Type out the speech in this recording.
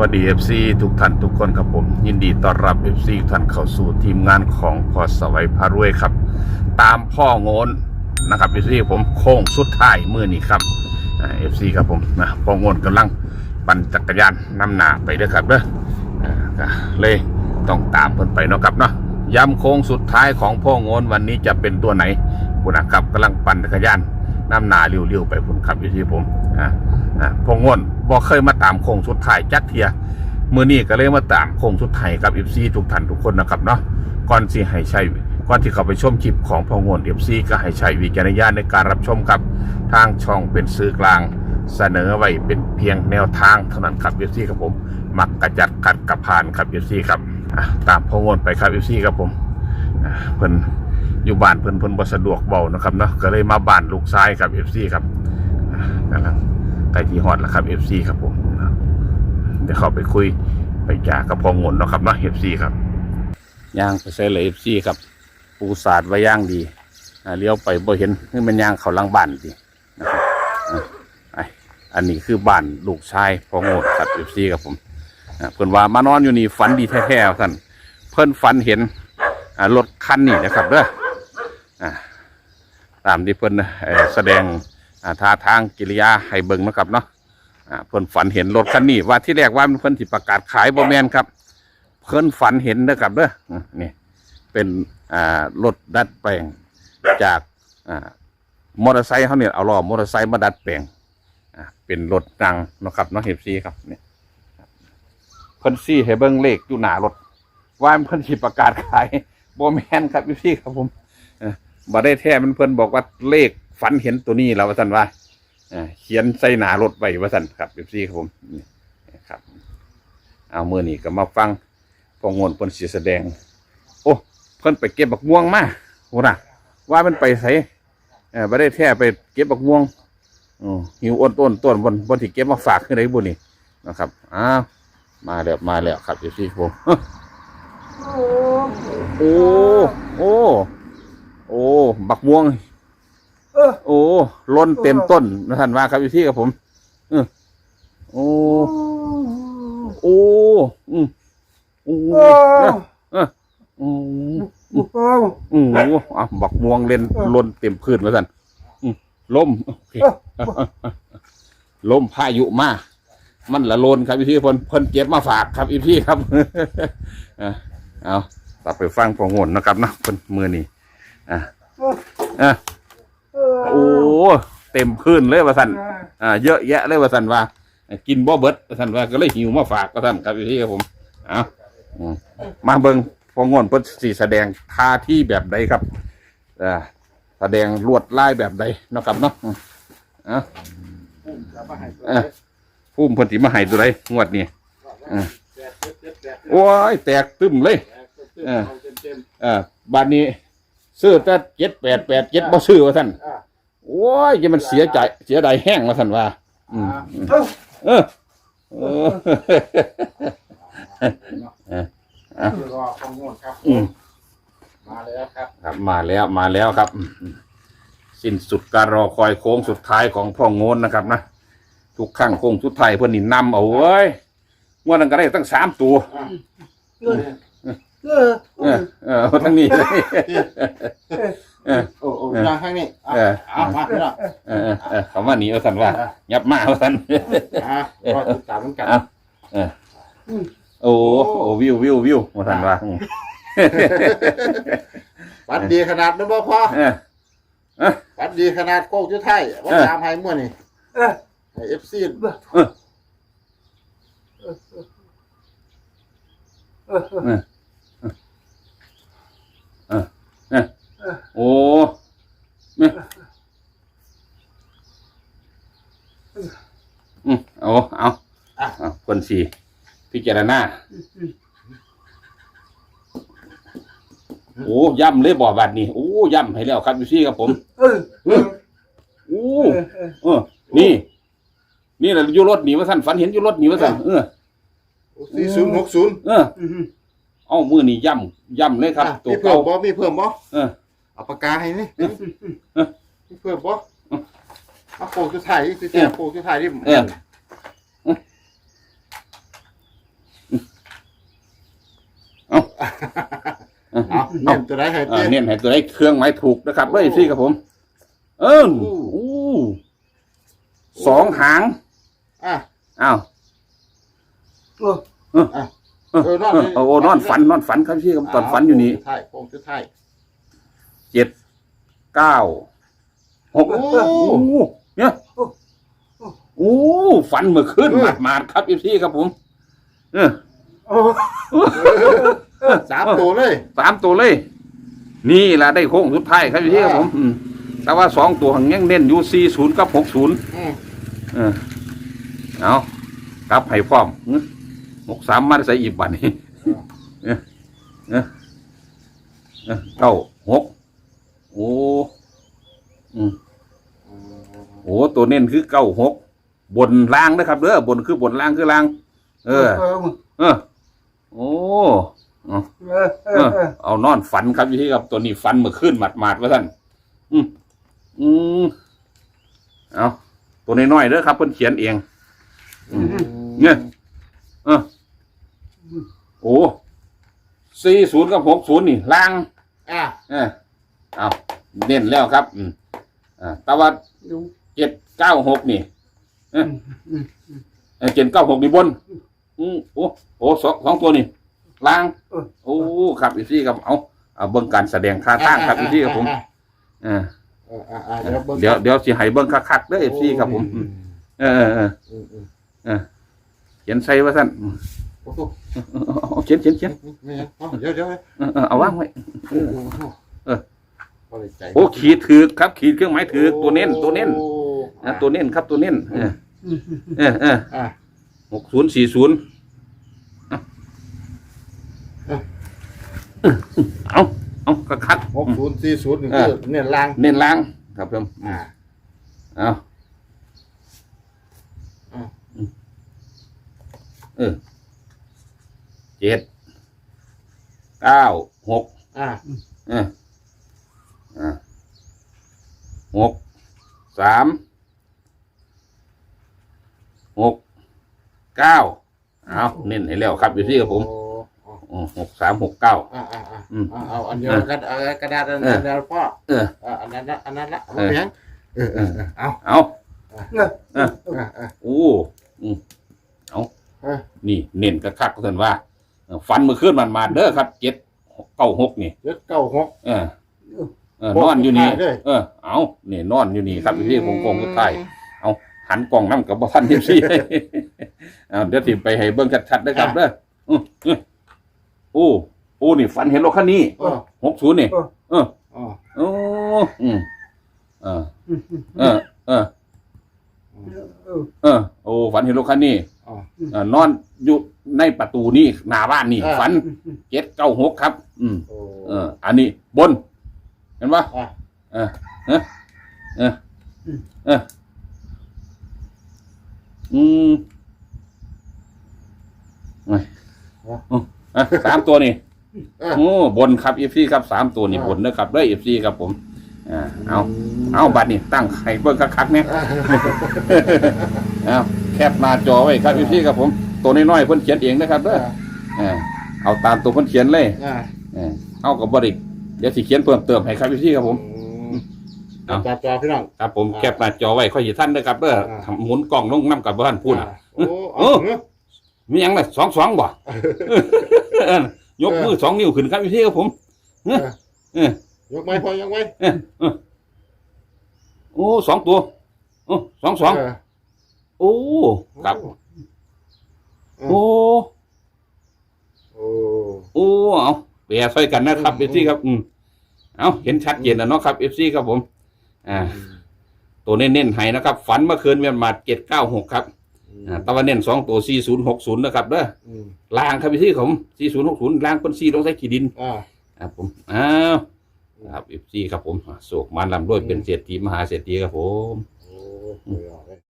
วัสดี FC ทุกท่านทุกคนครับผม ยินดีต้อนรับ FC ทุกท่านเข้าสู่ทีมงานของพอสวัยพารวยครับ ตามพ่อโงนนะครับ FC ผมโค้งสุดท้ายมือนี้ครับอ่า FC ครับผมนะพ่อโงนกำลังปั่นจักรยานนำหน้าไปด้อครับเด้ออ่าเลยต้องตามเพิ่นไปเนาะครับเนาะย้ำโค้งสุดท้ายของพ่อโงนวันนี้จะเป็นตัวไหนคุณนะครับกำลังปั่นจักรยานนำหน้าเลี้ยวๆไปพุ่นครับ FC ผมอ่า อะพองวนบอกเคยมาตามโค้งสุดท้ายจักเทียมือนี้ก็เลยมาตามโค้งสุดท้ายกับเอฟซีทุกท่านทุกคนนะครับเนาะก่อนที่ให้ใช้ก่อนที่เขาไปชมคลิปของพองวนเอฟซีก็ให้ใช้วิจารณญาณในการรับชมครับทางช่องเป็นสื่อกลางเสนอไว้เป็นเพียงแนวทางเท่านั้นครับเอฟซีครับผมมักกระจัดขัดกระพานครับเอฟซีครับตามพองวนไปครับเอฟซีครับผมเพิ่นอยู่บ้านเพิ่นเพิ่นบ่สะดวกเบานะครับเนาะก็เลยมาบ้านลูกชายครับเอฟซีครับอะกำลัง กล้ที่ฮอดแล้วครับ FC ครับผมเดี๋ยวเข้าไปคุยไปจากับพองนเนาะครับเนาะ FC ครับย่างไปใส่เลย FC ครับปูสาดไว้ย่างดีเลี้ยวไปบ่เห็นนี่มันย่างเขาลังบ้านดีนะครับอันนี้คือบ้านลูกชายพองนครับ FC ครับผมเพิ่อนว่ามานอนอยู่นี่ฝันดีแท้ๆท่านเพิ่อนฝันเห็นรถคันนี้นะครับเด้อตามที่เพิ่อ่อแสดง ท่าทางกิริยาให้เบิ่งนะครับเนาะอาเพิ่นฝันเห็นรถคันนี้ว่าที่แรกว่ามันเพิ่นสิประกาศขายบ่แมนครับ เพิ่นฝันเห็นนะครับเด้อนี่เป็นอารถดัดแปลงจากอามอเตอร์ไซค์เขาเนี่ยเอาล้อมอเตอร์ไซค์มาดัดแปลงอาเป็นรถนังนะครับเนาะเฮฟซีครับนี่เพิ่นซี่ให้เบิ่งเลขอยู่หน้ารถว่ามันเพิ่นสิประกาศขายบ่แมนครับพี่ครับผมเออบ่ได้แท้มันเพิ่นบอกว่าเลข ฝันเห็นตัวนี้แล้วว่าท่านว่าเขียนใส่หนารถไว้ว่าท่านครับเอฟซีครับผมครับ เอามือนี้ก็มาฟังพองนเพิ่นสีแสดง โอ้เพิ่นไปเก็บบักม่วงมาโหนะว่ามันไปใส่ไม่ได้แท้ไปเก็บบักม่วงอือหิวอ้นต้นต้นบนบนที่เก็บมาฝากขึ้นได้บุนี่นะครับอ้าวมาแล้วมาแล้วครับเอฟซีครับผมโอ้โอ้โอ้บักม่วง เออ โอ้ล้นเต็มต้นนะท่านว่าครับอยู่ที่กับผมเออโอ้โอ้อืมโอ้โอ้เออเออโอ้บุกองโอ้อะบักม่วงเล่นล้นเต็มพื้นมาท่านอืมลมโอเคลมพายุมามันละลนครับพี่ที่เพิ่นเพิ่นเก็บมาฝากครับอีพี่ครับอะเอาตัดไปฟังพองนนะครับนะเพิ่นมือนี่อะอะเออ โอ้เต็มพื้นเลยว่าสันอ่าเยอะแยะเลยว่าสันว่า กินบ่เบิดว่าสันว่าก็เลยหิวมาฝากว่าสันครับพี่ครับผมเอาอืมมาเบิงพองนเพิ่นสีแสดงท่าที่แบบใดครับอ่าแสดงลวดลายแบบใดเนาะครับเนาะอืมเอะเอะพุ่มเพิ่นสิมาให้ตัวใดงวดนี้อ่าโอ้ยแตกตึมเลยเอออ่าบัดนี้ ซื้อแต่เจ็ดแปดแปดเจ็ดบ่ซื้อว่าท่านโอ้ยยังมันเสียใจเสียดายแห้งว่าท่านว่า อืมอืมเออเออเออเออรอของงวดครับอืม มาแล้วครับครับมาแล้วมาแล้วครับอืมสิ้นสุดการรอคอยโค้งสุดท้ายของพ่อโงนนะครับนะทุกครั้งโค้งสุดท้ายเพื่อนนี่นำเอาเว้ยงวดนั้นก็ได้ตั้งสามตัวเออ เออเออเออเอาทั้งนี้เลยเออ โอ้โอ้ยางข้างนี้อะเออเอามาพี่น้องเออเออเออเขาว่าหนีเอาสันว่ายับมาเอาสัน อะรอติดตามกันเอาเออโอ้โอ้วิววิววิวมาทันว่าอืมวัดดีขนาดนั้นบ่พอเออเออวัดดีขนาดโก้จุดไทยวัดเออตามไฮมั่วนี่เออเอฟซีเออเออเออเออโอ้เนี่ยอืมเอาเอาเอาคน สี่พิจารณาโอ้ย่ำเลยบ่อบัดนี่โอ้ย่ำให้แล้วครับอยู่ซี่ครับผมเออเออโอ้เออเออเออ นี่ นี่แหละอยู่รถหนีว่าสั่นฝันเห็นอยู่รถหนีว่าสั่นเออสี่ศูนย์หกศูนย์เออเอ้ามือนี่ย่ำย่ำเลยครับตัวมีเพิ่เก่ามบ่มีเพิ่มบ่เออเอาปากกาให้นี่เออมีเพิ่มบ่เอาโก้จุดไทยคือแจ้งโก้จุดไทยที่เออ เอาเอาเน้นตัวไหนให้อ่าเต้เน้นให้ตัวได้เครื่องไม้ถูกนะครับเลยพี่ครับผม เอิ้นโอ้อู้สองหางอะอ้าวโอ้เออเอเอออนอนโอ้นอนฝันนอนฝันครับพี่ครับตอนฝันอยู่นี่ท้ายโค้งสุดท้าย เจ็ดเก้าหกโอ้โอ้เนี่ยโอ้ฝันเมื่อคืนเออหมาดๆครับพี่ครับผม เออ โอ้สามตัวเลย สามตัวเลย นี่แหละได้โค้งสุดท้ายครับพี่ครับผมอืมแต่ว่าสองตัวหังยังเน้นอยู่สี่ศูนย์กับหกศูนย์อืมเออเอากลับให้พร้อมอื้อหกสามมาใส่อีกบัตนี้เออเออเออเก้าหกโอ้อืมโอ้ตัวเน้นคือเก้าหกบนล่างนะครับเด้อบนคือบนล่างคือล่าง เออ เออ โอ้เอาเออเอเอออเออเอานอนฝันครับพี่ครับตัวนี้ฝันเมื่อคืนหมาดหมาดๆว่าท่านอืมอืมเอาตัวน้อยๆเด้อครับเพิ่นเขียนเองอืมเนี่ยเออโอ้สี่ศูนย์กับหกศูนย์นี่ล่าง อะเออเอาเน้นแล้วครับ อืมอ่าแต่ว่าดูเจ็ดเก้าหกนี่ อืมอืม เจ็ดเก้าหกนี่บน อืมโอ้โอ้สองสองตัวนี่ล่างโอ้ครับอีซี่ครับเอาเอาเบิ่งการแสดงท่าทางครับอีซี่ครับผมอะเอออะอะเดี๋ยวบิ่งเดี๋ยวเดี๋ยวสิให้เบิ่งคักๆเด้อเอฟซีครับผม อืมเออเออเอออืมอืมเออเขียนใส่ว่าท่านอืมโอ้โหเอาเขียนเขียนเขียนไม่งั้นเอาเดี๋ยวเดี๋ยวเออเออเอาวางไว้ โอ้โหเออพอได้ใจโอ้ขีดถือครับขีดเครื่องหมายถือตัวเน้นตัวเน้นโอ้นะตัวเน้นครับตัวเน้นเอออืมเออเออ อะ หกศูนย์สี่ศูนย์เอาเอากระคัดหกศูนย์สี่ศูนย์นี่คือเนี่ยล่างเน้นล้างครับผมอ่าเอาอะเออเจ็ดเก้าหกอะเอออ่าหกสามหก เก้าเอาเน้นให้แล้วครับอยู่ที่กับผมโอ้อ๋ออืมหกสามหกเก้าอะอะอะอืมเอาเอาอันเดียวกันเอากระดาษอันเออเดียวพ่อเอออะอันนั้นละอันนั้นละเอาเออไปยังเออเออเออเอาเอาเออเอออะอะโอ้อืมเอาเออนี่เน้นกระคักเพิ่นว่าเออฟันมือขึ้นมันมาเด้อครับเจ็ดเก้าหกนี่เจ็ดเก้าหกเออเออนอนอยู่นี่บอกสุดท้ายเลยเออเอานี่นอนอยู่นี่ครับพี่คงคงสุดท้ายเอาหันกล่องน้ำกับบ่ทันที่ซี่ เอาเดี๋ยวสิไปให้เบิ่งชัดๆเด้อครับเด้ออื้ออื้อโอ้โอ้นี่ฝันเห็นรถคันนี้เออหกศูนย์นี่ เอออ๋อโอ้อืมเอออืมเออเออเออเออโอ้ฝันเห็นรถคันนี้อ๋อเออนอนอยู่ในประตูนี่หน้าบ้านนี่เออฝันเจ็ดเก้าหกครับ อืมโอ้เออ อันนี้บน เห็นปะอะ เออเออเออเอออืมเอ้ยอะสามตัวนี่เออโอ้บนครับเอฟซีครับสามตัวนี่บนนะครับด้วยเอฟซีครับผมอ่าเอาเอาบัตรนี่ตั้งไข่เบิ้งคักๆเนี่ยเอาแคปหน้าจอไว้ครับเอฟซีครับผม ตัวน้อยๆเพิ่นเขียนเองนะครับเด้อเออเอาตามตัวเพิ่นเขียนเลยอะเออเอากับบริกเดี๋ยวสิเขียนเพิ่มเติมให้ครับเอฟซีครับผม เอาจับจอพี่น้อง ครับผมแคปหน้าจอไว้ค่อยสิท่านนะครับเด้ออ่าทำหมุนกล้องลงน้ำกับบ้านพูดอะอะโอ้เออเอา มีหยังไงสองสองบ่ เออยกมือสองนิ้วขึ้นครับพี่ครับผมเออเออ ยกไม้พอยกไม้เออเออโอ้สองตัวโอ้สองสองเโอ้ครับ โอ้ โอ้ โอ้เอาเปียช่วยกันนะครับเอฟซีครับ อืมเอาเห็นชัดเจนแล้วเนาะครับเอฟซีครับผม อ่า ตัวเน้นๆให้นะครับ ฝันเมื่อคืนเมียนมาเจ็ดเก้าหกครับ อ่าตะวันเน้นสองตัวสี่ศูนย์หกศูนย์นะครับเด้ออืมล่างครับพี่ผมสี่ศูนย์หกศูนย์ล่างคนสี่ลงใส่ขีดิน อ่า ครับผม อ้าวครับเอฟซีครับผมโศกมันลำด้วยเป็นเศรษฐีมหาเศรษฐีครับผม โอ้